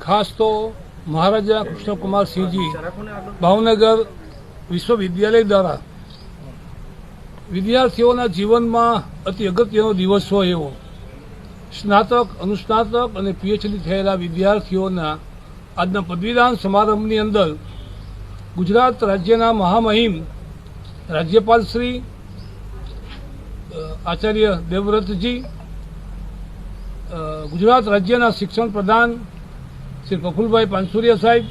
ખાસ તો મહારાજા કૃષ્ણકુમાર સિંહજી ભાવનગર વિશ્વવિદ્યાલય દ્વારા વિદ્યાર્થીઓના જીવનમાં અતિ અગત્યનો દિવસ હોય એવો. સ્નાતક, અનુસ્નાતક અને પીએચડી થયેલા વિદ્યાર્થીઓના આજના પદવીદાન સમારંભની અંદર ગુજરાત રાજ્યના મહામહિમ રાજ્યપાલ શ્રી આચાર્ય દેવવ્રતજી ગુજરાત રાજ્યના શિક્ષણ પ્રધાન શ્રી પ્રફુલભાઈ પાનસુરિયા સાહેબ,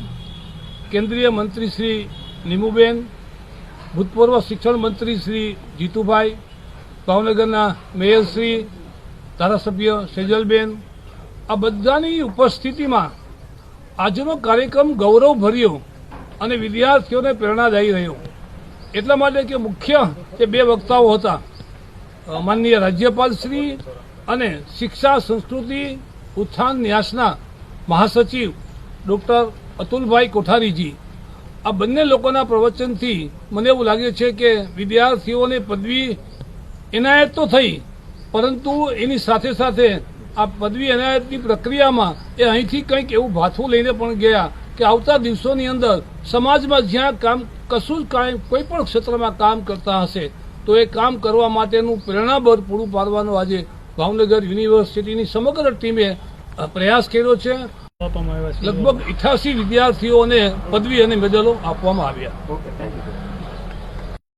કેન્દ્રીય મંત્રી શ્રી નીમુબેન, ભૂતપૂર્વ શિક્ષણ મંત્રી શ્રી જીતુભાઈ, ભાવનગરના મેયર શ્રી ધારાસભ્ય સેજલબેન, આ બધાની ઉપસ્થિતિમાં આજનો કાર્યક્રમ ગૌરવભર્યો અને વિદ્યાર્થીઓને પ્રેરણાદાયી રહ્યો. એટલા માટે કે મુખ્ય જે બે વક્તાઓ હતા માનનીય રાજ્યપાલ શ્રી અને શિક્ષા સંસ્કૃતિ ઉત્થાન ન્યાસના મહાસચિવ ડોક્ટર અતુલભાઈ કોઠારીજી, આ બંને લોકોના પ્રવચનથી મને એવું લાગે છે કે વિદ્યાર્થીઓને પદવી એનાયત તો થઈ, પરંતુ એની સાથે સાથે આ પદવી એનાયતની પ્રક્રિયામાં એ અહીંથી કંઈક એવું ભાથું લઈને પણ ગયા કે આવતા દિવસોની અંદર સમાજમાં જ્યાં કામ, કશું જ કાંઈ, કોઈ પણ ક્ષેત્રમાં કામ કરતા હશે, તો એ કામ કરવા માટેનું પ્રેરણાબળ પૂરું પાડવાનો આજે ભાવનગર યુનિવર્સિટીની સમગ્ર ટીમે પ્રયાસ કર્યો છે. લગભગ ઇઠાસી વિદ્યાર્થીઓને પદવી અને મેડલો આપવામાં આવ્યા. Okay thank you